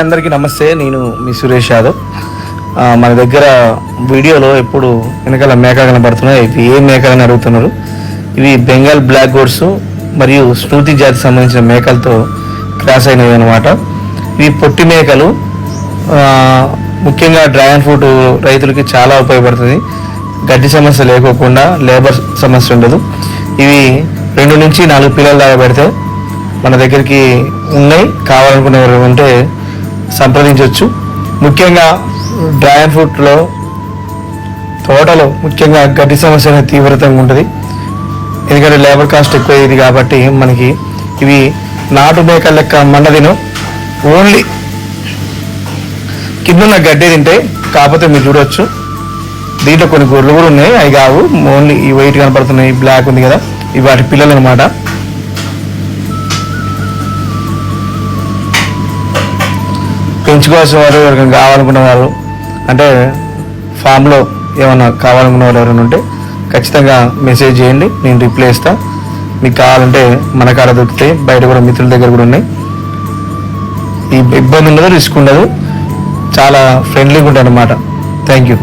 Hi అందరికీ నమస్తే నేను మీ సురేష్ యాదవ్. మన దగ్గర వీడియోలో ఎప్పుడు వెనకాల మేకలు కనబడుతున్నాయి ఇవి ఏ మేకలని అడుగుతున్నారు? ఇవి బెంగాల్ బ్లాక్ గోడ్స్ మరియు స్మృతి జాతికి సంబంధించిన మేకలతో క్రాస్ అయినవి అనమాట ఇవి పొట్టి మేకలు. ముఖ్యంగా డ్రాగన్ ఫ్రూట్ రైతులకి చాలా ఉపయోగపడుతుంది. గడ్డి సమస్య లేకోకుండా లేబర్ సమస్య ఉండదు. ఇవి రెండు నుంచి నాలుగు పిల్లలు దాకా పెడితే మన దగ్గరికి ఉన్నాయి. కావాలనుకునే ఉంటే సంప్రదించవచ్చు. ముఖ్యంగా డ్రాగన్ ఫ్రూట్లో తోటలో ముఖ్యంగా గడ్డి సమస్య అనేది తీవ్రతంగా ఉంటుంది. ఎందుకంటే లేబర్ కాస్ట్ ఎక్కువ ఇది కాబట్టి మనకి ఇవి నాటు మేకల లెక్క మండదినం ఓన్లీ కింద గడ్డి తింటే కాకపోతే మీరు చూడవచ్చు దీంట్లో కొన్ని గొర్రెలు కూడా ఉన్నాయి. అవి కావు. ఓన్లీ ఈ వైట్ కనపడుతున్నాయి. బ్లాక్ ఉంది కదా. ఇవి వాటి పిల్లలు అనమాట పెంచుకోవాల్సిన వారు ఎవరికైనా కావాలనుకున్న వాళ్ళు అంటే ఫామ్లో ఏమైనా కావాలనుకున్న వాళ్ళు ఎవరైనా ఉంటే ఖచ్చితంగా మెసేజ్ చేయండి నేను రిప్లై ఇస్తా మీకు కావాలంటే మన కాడ దొరుకుతాయి బయట కూడా మిత్రుల దగ్గర కూడా ఉన్నాయి. ఈ ఇబ్బంది ఉండదు రిస్క్ ఉండదు. చాలా ఫ్రెండ్లీగా ఉంటాయి అన్నమాట థ్యాంక్ యూ